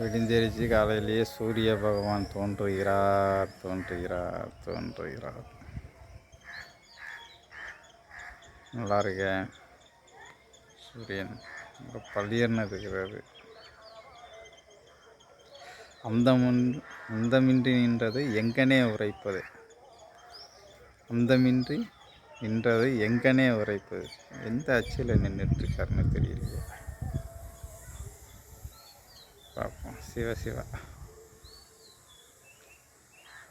விடிஞ்சிருச்சு காலையிலேயே சூரிய பகவான் தோன்றுகிறார் தோன்றுகிறார் தோன்றுகிறார். நல்லா இருக்கேன் சூரியன் ரொம்ப இருக்கிறது இருக்கிறது அந்தமுன் அந்தமின்றி நின்றது எங்கனே உரைப்பது. அந்தமின்றி நின்றது எங்கனே உரைப்பது. எந்த அச்சில் நின்றுட்டுருக்காருன்னு தெரியலையே. சிவ சிவா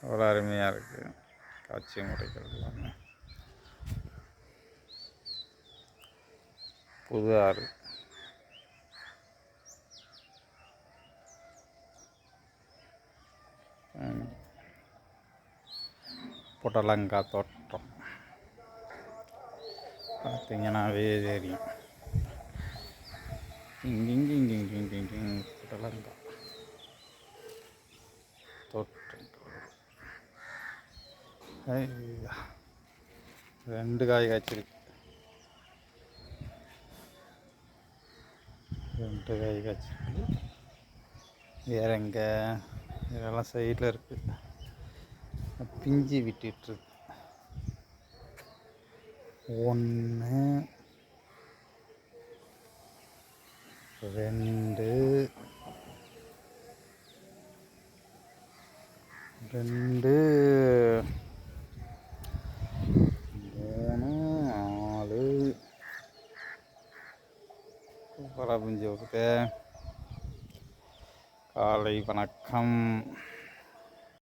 அவ்வளோ அருமையாக இருக்குது காட்சி முறைகள் எல்லாமே புது ஆறு ம். புடலங்காய் தோட்டம் பார்த்தீங்கன்னாவே தெரியும் இங்கிங்க இங்கிங்க புடலங்காய் ரெண்டு காய் காய்ச்சிருக்கு ரெண்டு காய் காய்ச்சிருக்கு வேற எங்க இதெல்லாம் சைடில் இருக்கு பிஞ்சு விட்டுட்டுருக்கு ஒன்று ரெண்டு ரெண்டு மூணு நாலு. சூப்பராக பிஞ்சு வருது காலை வணக்கம்.